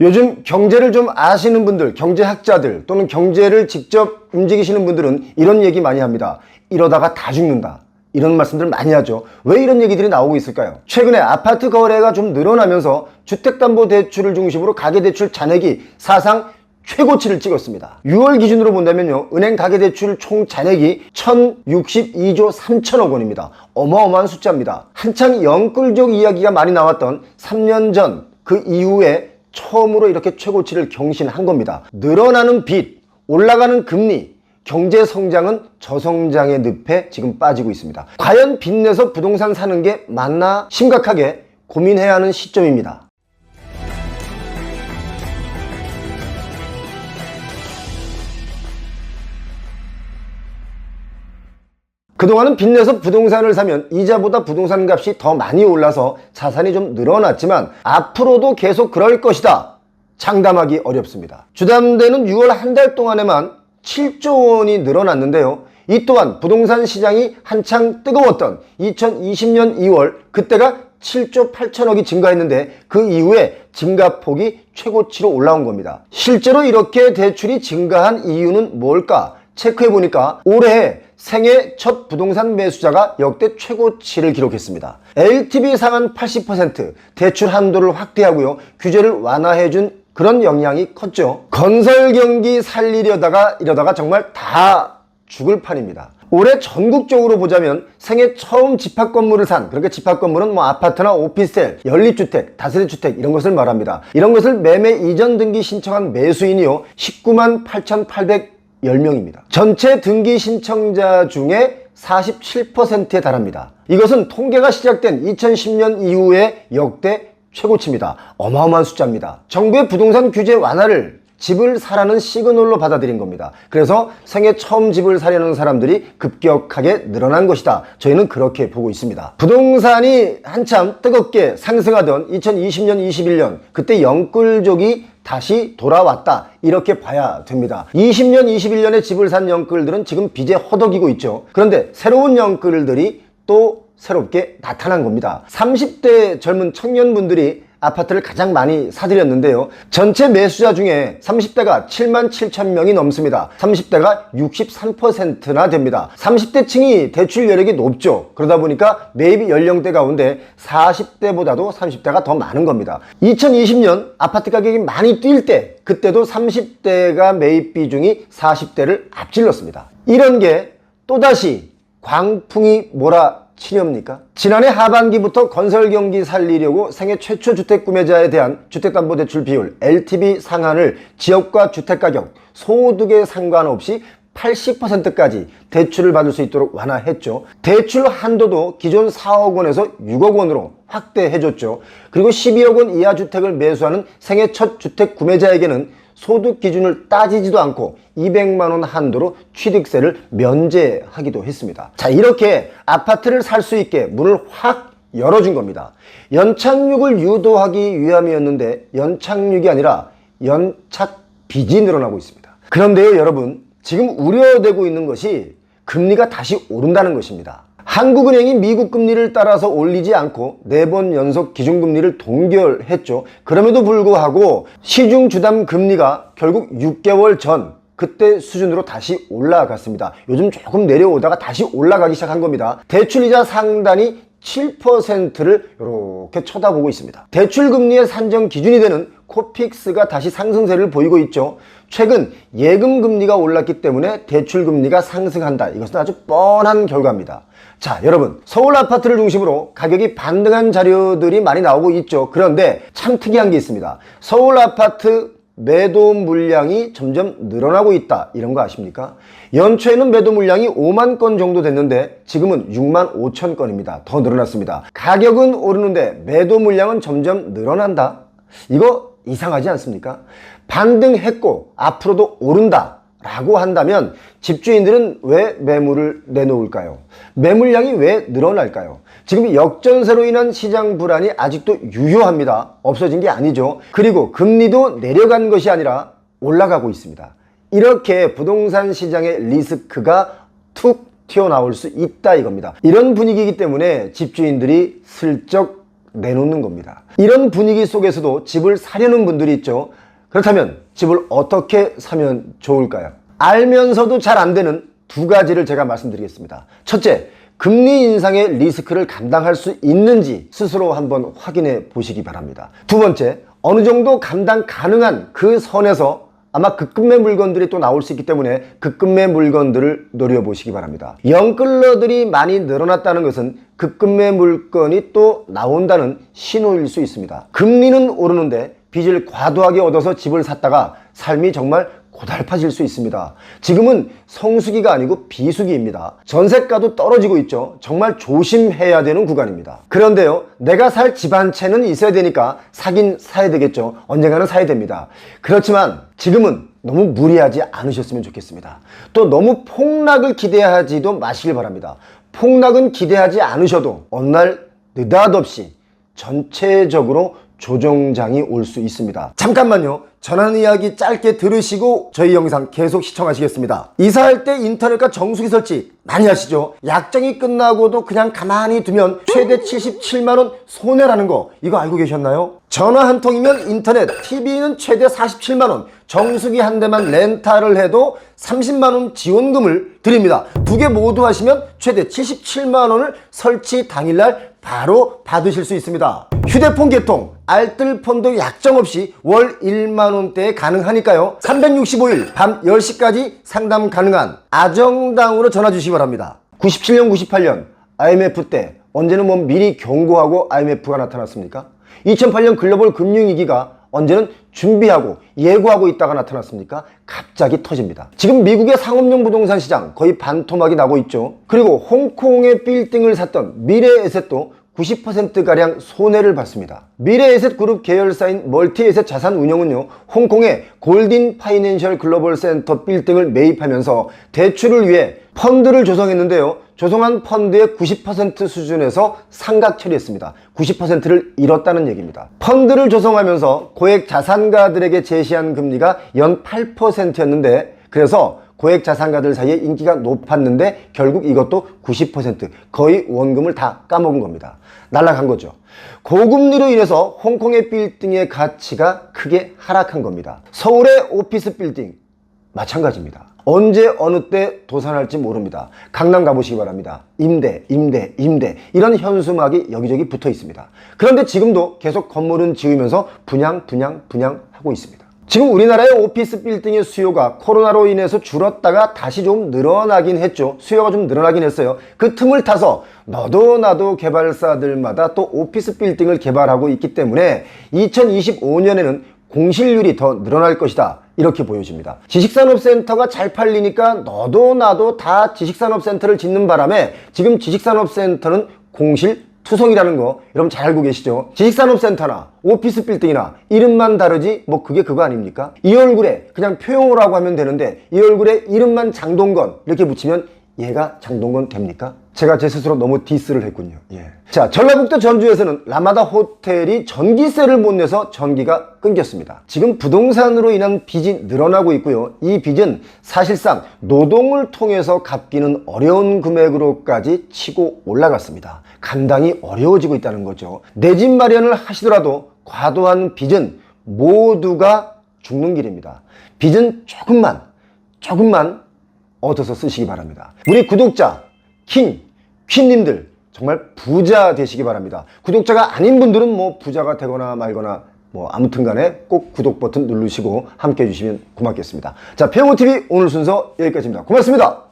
요즘 경제를 좀 아시는 분들, 경제학자들 또는 경제를 직접 움직이시는 분들은 이런 얘기 많이 합니다. 이러다가 다 죽는다. 이런 말씀들 많이 하죠. 왜 이런 얘기들이 나오고 있을까요? 최근에 아파트 거래가 좀 늘어나면서 주택담보대출을 중심으로 가계대출 잔액이 사상 최고치를 찍었습니다. 6월 기준으로 본다면요, 은행 가계대출 총 잔액이 1062조 3천억 원입니다. 어마어마한 숫자입니다. 한창 영끌족 이야기가 많이 나왔던 3년 전 그 이후에 처음으로 이렇게 최고치를 경신한 겁니다. 늘어나는 빚, 올라가는 금리, 경제 성장은 저성장의 늪에 지금 빠지고 있습니다. 과연 빚내서 부동산 사는 게 맞나 심각하게 고민해야 하는 시점입니다. 그동안은 빚내서 부동산을 사면 이자보다 부동산 값이 더 많이 올라서 자산이 좀 늘어났지만 앞으로도 계속 그럴 것이다. 장담하기 어렵습니다. 주담대는 6월 한 달 동안에만 7조 원이 늘어났는데요. 이 또한 부동산 시장이 한창 뜨거웠던 2020년 2월 그때가 7조 8천억이 증가했는데 그 이후에 증가폭이 최고치로 올라온 겁니다. 실제로 이렇게 대출이 증가한 이유는 뭘까? 체크해 보니까 올해 생애 첫 부동산 매수자가 역대 최고치를 기록했습니다. LTV 상한 80%, 대출 한도를 확대하고요. 규제를 완화해 준 그런 영향이 컸죠. 건설 경기 살리려다가 이러다가 정말 다 죽을 판입니다. 올해 전국적으로 보자면 생애 처음 집합 건물을 산 그렇게 집합 건물은 뭐 아파트나 오피스텔, 연립주택, 다세대 주택 이런 것을 말합니다. 이런 것을 매매 이전 등기 신청한 매수인이요 19만 8,810명입니다. 전체 등기 신청자 중에 47%에 달합니다. 이것은 통계가 시작된 2010년 이후에 역대 최고치입니다. 어마어마한 숫자입니다. 정부의 부동산 규제 완화를 집을 사라는 시그널로 받아들인 겁니다. 그래서 생애 처음 집을 사려는 사람들이 급격하게 늘어난 것이다. 저희는 그렇게 보고 있습니다. 부동산이 한참 뜨겁게 상승하던 2020년, 21년 그때 영끌족이 다시 돌아왔다. 이렇게 봐야 됩니다. 20년, 21년에 집을 산 영끌들은 지금 빚에 허덕이고 있죠. 그런데 새로운 영끌들이 또 새롭게 나타난 겁니다. 30대 젊은 청년분들이 아파트를 가장 많이 사들였는데요. 전체 매수자 중에 30대가 7만 7천 명이 넘습니다. 30대가 63%나 됩니다. 30대 층이 대출 여력이 높죠. 그러다 보니까 매입 연령대 가운데 40대보다도 30대가 더 많은 겁니다. 2020년 아파트 가격이 많이 뛸 때 그때도 30대가 매입 비중이 40대를 앞질렀습니다. 이런 게 또다시 광풍이 몰아 치렵니까? 지난해 하반기부터 건설 경기 살리려고 생애 최초 주택 구매자에 대한 주택담보대출 비율 LTV 상한을 지역과 주택가격, 소득에 상관없이 80%까지 대출을 받을 수 있도록 완화했죠. 대출 한도도 기존 4억 원에서 6억 원으로 확대해줬죠. 그리고 12억 원 이하 주택을 매수하는 생애 첫 주택 구매자에게는 소득 기준을 따지지도 않고 200만 원 한도로 취득세를 면제하기도 했습니다. 자, 이렇게 아파트를 살 수 있게 문을 확 열어준 겁니다. 연착륙을 유도하기 위함이었는데 연착륙이 아니라 연착 빚이 늘어나고 있습니다. 그런데요, 여러분, 지금 우려되고 있는 것이 금리가 다시 오른다는 것입니다. 한국은행이 미국 금리를 따라서 올리지 않고 네 번 연속 기준금리를 동결했죠. 그럼에도 불구하고 시중 주담 금리가 결국 6개월 전 그때 수준으로 다시 올라갔습니다. 요즘 조금 내려오다가 다시 올라가기 시작한 겁니다. 대출이자 상단이 7%를 이렇게 쳐다보고 있습니다. 대출금리의 산정 기준이 되는 코픽스가 다시 상승세를 보이고 있죠. 최근 예금 금리가 올랐기 때문에 대출 금리가 상승한다. 이것은 아주 뻔한 결과입니다. 자, 여러분. 서울 아파트를 중심으로 가격이 반등한 자료들이 많이 나오고 있죠. 그런데 참 특이한 게 있습니다. 서울 아파트 매도 물량이 점점 늘어나고 있다. 이런 거 아십니까? 연초에는 매도 물량이 5만 건 정도 됐는데 지금은 6만 5천 건입니다. 더 늘어났습니다. 가격은 오르는데 매도 물량은 점점 늘어난다. 이거 이상하지 않습니까? 반등했고 앞으로도 오른다. 라고 한다면 집주인들은 왜 매물을 내놓을까요? 매물량이 왜 늘어날까요? 지금 역전세로 인한 시장 불안이 아직도 유효합니다. 없어진 게 아니죠. 그리고 금리도 내려간 것이 아니라 올라가고 있습니다. 이렇게 부동산 시장의 리스크가 툭 튀어나올 수 있다 이겁니다. 이런 분위기이기 때문에 집주인들이 슬쩍 내놓는 겁니다. 이런 분위기 속에서도 집을 사려는 분들이 있죠. 그렇다면 집을 어떻게 사면 좋을까요? 알면서도 잘 안 되는 두 가지를 제가 말씀드리겠습니다. 첫째, 금리 인상의 리스크를 감당할 수 있는지 스스로 한번 확인해 보시기 바랍니다. 두 번째, 어느 정도 감당 가능한 그 선에서 아마 급급매 물건들이 또 나올 수 있기 때문에 급급매 물건들을 노려보시기 바랍니다. 영끌러들이 많이 늘어났다는 것은 급급매 물건이 또 나온다는 신호일 수 있습니다. 금리는 오르는데 빚을 과도하게 얻어서 집을 샀다가 삶이 정말 고달파질 수 있습니다. 지금은 성수기가 아니고 비수기입니다. 전세가도 떨어지고 있죠. 정말 조심해야 되는 구간입니다. 그런데요, 내가 살 집 한 채는 있어야 되니까 사긴 사야 되겠죠. 언젠가는 사야 됩니다. 그렇지만 지금은 너무 무리하지 않으셨으면 좋겠습니다. 또 너무 폭락을 기대하지도 마시길 바랍니다. 폭락은 기대하지 않으셔도 어느 날 느닷없이 전체적으로 조정장이 올 수 있습니다. 잠깐만요. 전하는 이야기 짧게 들으시고 저희 영상 계속 시청하시겠습니다. 이사할 때 인터넷과 정수기 설치 많이 하시죠? 약정이 끝나고도 그냥 가만히 두면 최대 77만원 손해라는 거 이거 알고 계셨나요? 전화 한 통이면 인터넷, TV는 최대 47만원, 정수기 한 대만 렌탈을 해도 30만원 지원금을 드립니다. 두 개 모두 하시면 최대 77만원을 설치 당일날 바로 받으실 수 있습니다. 휴대폰 개통, 알뜰폰도 약정 없이 월 1만원대에 가능하니까요. 365일 밤 10시까지 상담 가능한 아정당으로 전화 주시기 바랍니다. 97년, 98년 IMF 때 언제는 뭐 미리 경고하고 IMF가 나타났습니까? 2008년 글로벌 금융위기가 언제는 준비하고 예고하고 있다가 나타났습니까? 갑자기 터집니다. 지금 미국의 상업용 부동산 시장 거의 반토막이 나고 있죠. 그리고 홍콩의 빌딩을 샀던 미래에셋도 90%가량 손해를 봤습니다. 미래에셋 그룹 계열사인 멀티에셋 자산 운용은요, 홍콩의 골딘 파이낸셜 글로벌 센터 빌딩을 매입하면서 대출을 위해 펀드를 조성했는데요. 조성한 펀드의 90% 수준에서 상각 처리했습니다. 90%를 잃었다는 얘기입니다. 펀드를 조성하면서 고액 자산가들에게 제시한 금리가 연 8%였는데 그래서 고액 자산가들 사이에 인기가 높았는데 결국 이것도 90% 거의 원금을 다 까먹은 겁니다. 날라간 거죠. 고금리로 인해서 홍콩의 빌딩의 가치가 크게 하락한 겁니다. 서울의 오피스 빌딩 마찬가지입니다. 언제 어느 때 도산할지 모릅니다. 강남 가보시기 바랍니다. 임대, 임대, 임대 이런 현수막이 여기저기 붙어 있습니다. 그런데 지금도 계속 건물은 지으면서 분양, 분양, 분양하고 있습니다. 지금 우리나라의 오피스 빌딩의 수요가 코로나로 인해서 줄었다가 다시 좀 늘어나긴 했죠. 수요가 좀 늘어나긴 했어요. 그 틈을 타서 너도 나도 개발사들마다 또 오피스 빌딩을 개발하고 있기 때문에 2025년에는 공실률이 더 늘어날 것이다. 이렇게 보여집니다. 지식산업센터가 잘 팔리니까 너도 나도 다 지식산업센터를 짓는 바람에 지금 지식산업센터는 공실 투성이라는 거 여러분 잘 알고 계시죠? 지식산업센터나 오피스 빌딩이나 이름만 다르지 뭐 그게 그거 아닙니까? 이 얼굴에 그냥 표용어라고 하면 되는데 이 얼굴에 이름만 장동건 이렇게 붙이면 얘가 장동건 됩니까? 제가 제 스스로 너무 디스를 했군요. 예. 자, 전라북도 전주에서는 라마다 호텔이 전기세를 못 내서 전기가 끊겼습니다. 지금 부동산으로 인한 빚이 늘어나고 있고요. 이 빚은 사실상 노동을 통해서 갚기는 어려운 금액으로까지 치고 올라갔습니다. 감당이 어려워지고 있다는 거죠. 내 집 마련을 하시더라도 과도한 빚은 모두가 죽는 길입니다. 빚은 조금만, 조금만 얻어서 쓰시기 바랍니다. 우리 구독자, 킹, 퀸님들 정말 부자 되시기 바랍니다. 구독자가 아닌 분들은 뭐 부자가 되거나 말거나 뭐 아무튼 간에 꼭 구독 버튼 누르시고 함께 해주시면 고맙겠습니다. 자, 페어모TV 오늘 순서 여기까지입니다. 고맙습니다.